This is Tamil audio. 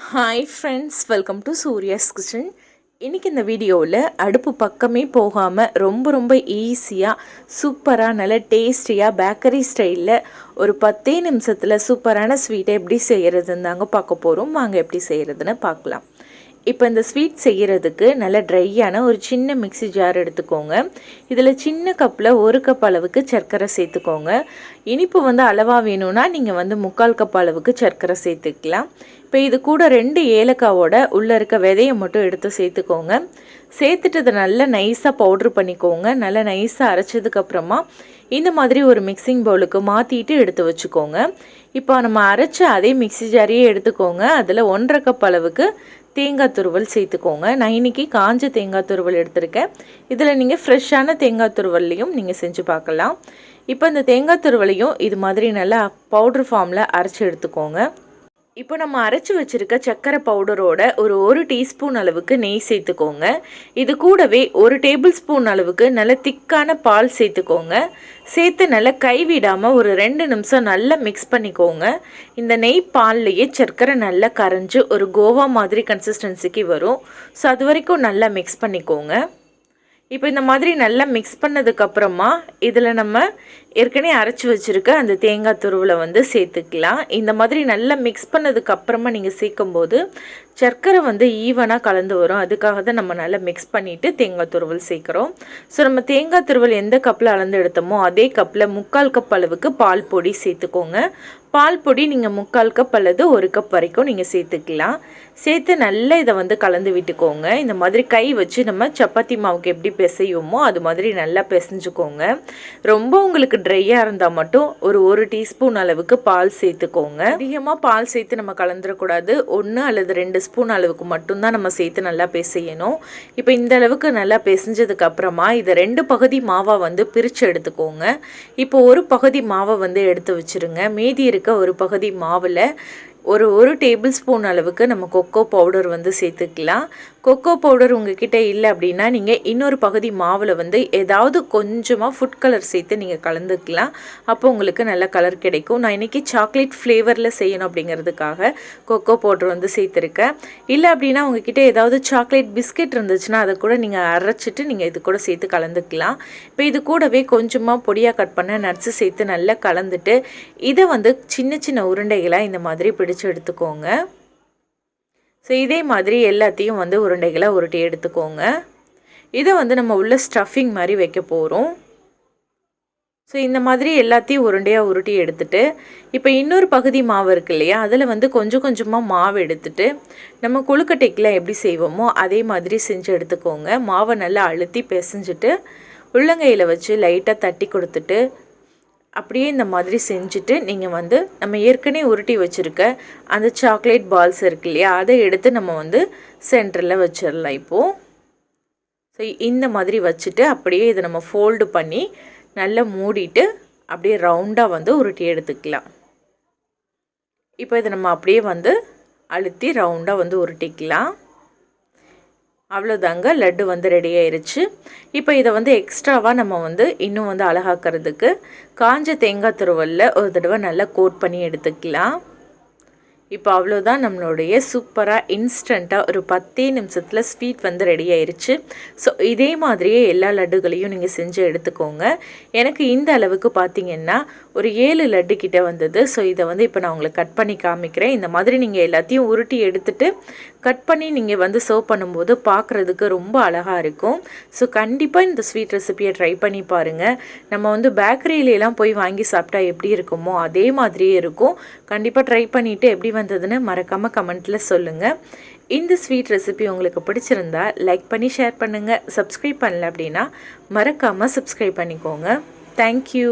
Hi friends welcome to Surya's kitchen இன்றைக்கி இந்த வீடியோவில் அடுப்பு பக்கமே போகாமல் ரொம்ப ரொம்ப ஈஸியாக சூப்பராக நல்ல டேஸ்டியாக பேக்கரி ஸ்டைலில் ஒரு பத்தே நிமிஷத்தில் சூப்பரான ஸ்வீட்டை எப்படி செய்கிறதுன்னு தாங்க பார்க்க போகிறோம் வாங்க எப்படி செய்கிறதுன்னு பார்க்கலாம். இப்போ இந்த ஸ்வீட் செய்கிறதுக்கு நல்ல ட்ரையான ஒரு சின்ன மிக்சி ஜார் எடுத்துக்கோங்க. இதில் சின்ன கப்பில் ஒரு கப் அளவுக்கு சர்க்கரை சேர்த்துக்கோங்க. இனிப்பு வந்து அளவாக வேணும்னா நீங்கள் வந்து முக்கால் கப் அளவுக்கு சர்க்கரை சேர்த்துக்கலாம். இப்போ இது கூட ரெண்டு ஏலக்காவோட உள்ளே இருக்க விதையை மட்டும் எடுத்து சேர்த்துக்கோங்க. சேர்த்துட்டு அதை நல்லா நைஸாக பவுட்ரு பண்ணிக்கோங்க. நல்லா நைஸாக அரைச்சதுக்கப்புறமா இந்த மாதிரி ஒரு மிக்சிங் பவுலுக்கு மாற்றிட்டு எடுத்து வச்சுக்கோங்க. இப்போ நம்ம அரைச்ச அதே மிக்சி ஜாரியே எடுத்துக்கோங்க. அதில் ஒன்றரை கப் அளவுக்கு தேங்காய் துருவல் சேர்த்துக்கோங்க. நான் இன்றைக்கி காஞ்ச தேங்காய் துருவல் எடுத்திருக்கேன். இதில் நீங்கள் ஃப்ரெஷ்ஷான தேங்காய் துருவல்லையும் நீங்கள் செஞ்சு பார்க்கலாம். இப்போ இந்த தேங்காய் துருவலையும் இது மாதிரி நல்லா பவுட்ரு ஃபார்மில் அரைச்சி எடுத்துக்கோங்க. இப்போ நம்ம அரைச்சி வச்சுருக்க சர்க்கரை பவுடரோட ஒரு ஒரு டீஸ்பூன் அளவுக்கு நெய் சேர்த்துக்கோங்க. இது கூடவே ஒரு டேபிள் ஸ்பூன் அளவுக்கு நல்ல திக்கான பால் சேர்த்துக்கோங்க. சேர்த்து நல்லா கைவிடாமல் ஒரு ரெண்டு நிமிஷம் நல்லா மிக்ஸ் பண்ணிக்கோங்க. இந்த நெய் பால்லையே சர்க்கரை நல்லா கரைஞ்சி ஒரு கோவா மாதிரி கன்சிஸ்டன்சிக்கு வரும். ஸோ அது வரைக்கும் நல்லா மிக்ஸ் பண்ணிக்கோங்க. இப்போ இந்த மாதிரி நல்லா மிக்ஸ் பண்ணதுக்கப்புறமா இதில் நம்ம ஏற்கனவே அரைச்சி வச்சுருக்க அந்த தேங்காய் துருவில் வந்து சேர்த்துக்கலாம். இந்த மாதிரி நல்லா மிக்ஸ் பண்ணதுக்கப்புறமா நீங்கள் சேர்க்கும்போது சர்க்கரை வந்து ஈவனாக கலந்து வரும். அதுக்காக தான் நம்ம நல்லா மிக்ஸ் பண்ணிவிட்டு தேங்காய் துருவல் சேர்க்குறோம். ஸோ நம்ம தேங்காய் துருவல் எந்த கப்பில் அளந்து எடுத்தோமோ அதே கப்பில் முக்கால் கப் அளவுக்கு பால் பொடி சேர்த்துக்கோங்க. பால் பொடி நீங்கள் முக்கால் கப் அல்லது ஒரு கப் வரைக்கும் நீங்கள் சேர்த்துக்கலாம். சேர்த்து நல்லா இதை வந்து கலந்து விட்டுக்கோங்க. இந்த மாதிரி கை வச்சு நம்ம சப்பாத்தி மாவுக்கு எப்படி பிசையுமோ அது மாதிரி நல்லா பிசைஞ்சுக்கோங்க. ரொம்ப உங்களுக்கு ட்ரையாக இருந்தால் மட்டும் ஒரு ஒரு டீஸ்பூன் அளவுக்கு பால் சேர்த்துக்கோங்க. அதிகமாக பால் சேர்த்து நம்ம கலந்துடக்கூடாது ஒன்று அல்லது ரெண்டு ஸ்பூன் அளவுக்கு மட்டும்தான் நம்ம சேர்த்து நல்லா பிசையணும். இப்போ இந்த அளவுக்கு நல்லா பிசைஞ்சதுக்கு அப்புறமா இதை ரெண்டு பகுதி மாவை வந்து பிரித்து எடுத்துக்கோங்க. இப்போ ஒரு பகுதி மாவை வந்து எடுத்து வச்சுருங்க. மீதி இருக்க ஒரு பகுதி மாவில் ஒரு ஒரு டேபிள் ஸ்பூன் அளவுக்கு நம்ம கொக்கோ பவுடர் வந்து சேர்த்துக்கலாம். கொக்கோ பவுடர் உங்ககிட்ட இல்லை அப்படின்னா நீங்கள் இன்னொரு பகுதி மாவில் வந்து ஏதாவது கொஞ்சமாக ஃபுட் கலர் சேர்த்து நீங்கள் கலந்துக்கலாம். அப்போ உங்களுக்கு நல்ல கலர் கிடைக்கும். நான் இன்றைக்கி சாக்லேட் ஃப்ளேவரில் செய்யணும் அப்படிங்கிறதுக்காக கொக்கோ பவுடர் வந்து சேர்த்துருக்கேன். இல்லை அப்படின்னா உங்ககிட்ட ஏதாவது சாக்லேட் பிஸ்கெட் இருந்துச்சுன்னா அதை கூட நீங்கள் அரைச்சிட்டு நீங்கள் இது கூட சேர்த்து கலந்துக்கலாம். இப்போ இது கூடவே கொஞ்சமாக பொடியாக கட் பண்ண நட்ஸு சேர்த்து நல்லா கலந்துட்டு இதை வந்து சின்ன சின்ன உருண்டைகளாக இந்த மாதிரி பிடிச்சி எடுத்துக்கோங்க. ஸோ இதே மாதிரி எல்லாத்தையும் வந்து உருண்டைகளை உருட்டி எடுத்துக்கோங்க. இதை வந்து நம்ம உள்ள ஸ்டஃபிங் மாதிரி வைக்க போகிறோம் ஸோ இந்த மாதிரி எல்லாத்தையும் உருண்டையாக உருட்டி எடுத்துட்டு இப்போ இன்னொரு பகுதி மாவு இருக்கு இல்லையா? அதில் வந்து கொஞ்சம் கொஞ்சமாக மாவு எடுத்துட்டு நம்ம கொழுக்கட்டைக்கெலாம் எப்படி செய்வோமோ அதே மாதிரி செஞ்சு எடுத்துக்கோங்க. மாவை நல்லா அழுத்தி பிசைஞ்சிட்டு உள்ளங்கையில் வச்சு லைட்டாக தட்டி கொடுத்துட்டு அப்படியே இந்த மாதிரி செஞ்சுட்டு நீங்கள் வந்து நம்ம ஏற்கனவே உருட்டி வச்சுருக்க அந்த சாக்லேட் பால்ஸ் இருக்கு இல்லையா? அதை எடுத்து நம்ம வந்து சென்டரில் வச்சிடலாம் இப்போது ஸோ இந்த மாதிரி வச்சுட்டு அப்படியே இதை நம்ம ஃபோல்டு பண்ணி நல்லா மூடிட்டு அப்படியே ரவுண்டாக வந்து உருட்டி எடுத்துக்கலாம். இப்போ இதை நம்ம அப்படியே வந்து அழுத்தி ரவுண்டாக வந்து உருட்டிக்கலாம். அவ்வளோதாங்க லட்டு வந்து ரெடி ஆயிருச்சு. இப்போ இதை வந்து எக்ஸ்ட்ராவாக நம்ம வந்து இன்னும் வந்து அழகாக்கிறதுக்கு காஞ்ச தேங்காய் துருவலில் ஒரு தடவை நல்லா கோட் பண்ணி எடுத்துக்கலாம். இப்போ அவ்வளோதான் நம்மளுடைய சூப்பராக இன்ஸ்டண்ட்டாக ஒரு பத்தே நிமிஷத்தில் ஸ்வீட் வந்து ரெடி ஆயிடுச்சு ஸோ இதே மாதிரியே எல்லா லட்டுகளையும் நீங்கள் செஞ்சு எடுத்துக்கோங்க. எனக்கு இந்த அளவுக்கு பார்த்தீங்கன்னா ஒரு ஏழு லட்டு கிட்ட வந்தது. ஸோ இதை வந்து இப்போ நான் உங்களுக்கு கட் பண்ணி காமிக்கிறேன். இந்த மாதிரி நீங்கள் எல்லாத்தையும் உருட்டி எடுத்துட்டு கட் பண்ணி நீங்கள் வந்து சர்வ் பண்ணும்போது பார்க்குறதுக்கு ரொம்ப அழகாக இருக்கும். ஸோ கண்டிப்பாக இந்த ஸ்வீட் ரெசிபியை ட்ரை பண்ணி பாருங்கள் நம்ம வந்து பேக்கரியிலலாம் போய் வாங்கி சாப்பிட்டா எப்படி இருக்குமோ அதே மாதிரியே இருக்கும். கண்டிப்பாக ட்ரை பண்ணிவிட்டு எப்படி வந்ததுன்னு மறக்காமல் கமெண்ட்டில் சொல்லுங்கள் இந்த ஸ்வீட் ரெசிபி உங்களுக்கு பிடிச்சிருந்தா லைக் பண்ணி ஷேர் பண்ணுங்கள் சப்ஸ்கிரைப் பண்ணல அப்படின்னா மறக்காமல் சப்ஸ்கிரைப் பண்ணிக்கோங்க. தேங்க்யூ